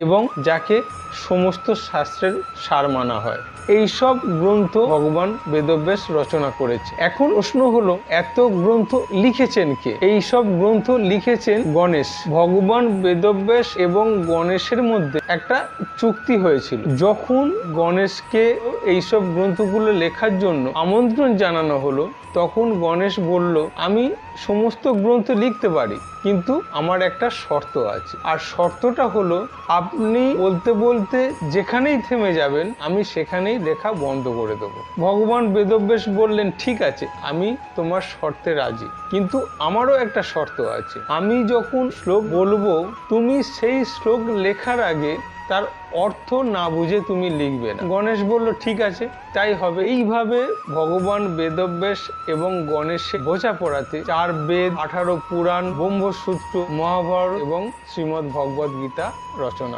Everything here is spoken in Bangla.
এবং যাকে সমস্ত শাস্ত্রের সার মানা হয়। এই সব গ্রন্থ ভগবান বেদব্যাস রচনা করেছে। এখন প্রশ্ন হলো, এত গ্রন্থ লিখেছেন কে? এই সব গ্রন্থ লিখেছেন গণেশ। ভগবান বেদব্যাস এবং গণেশের মধ্যে একটা চুক্তি হয়েছিল। যখন গণেশকে এইসব গ্রন্থগুলো লেখার জন্য আমন্ত্রণ জানানো হলো, তখন গণেশ বলল, আমি সমস্ত গ্রন্থ লিখতে পারি, কিন্তু আমার একটা শর্ত আছে। আর শর্তটা হলো, আপনি বলতে বলতে যেখানেই থেমে যাবেন, আমি সেখানেই লেখা বন্ধ করে দেবো। ভগবান বেদব্যাস বললেন, ঠিক আছে, আমি তোমার শর্তে রাজি। কিন্তু আমারও একটা শর্ত আছে। আমি যখন শ্লোক বলব, তুমি সেই শ্লোক লেখার আগে তার অর্থ না বুঝে তুমি লিখবে না। গণেশ বলল, ঠিক আছে, তাই হবে। এইভাবে ভগবান বেদব্যাস এবং গণেশের বোঝাপড়াতে চার বেদ, আঠারো পুরাণ, ব্রহ্মসূত্র, মহাভারত এবং শ্রীমদ্ ভগবদ গীতা রচনা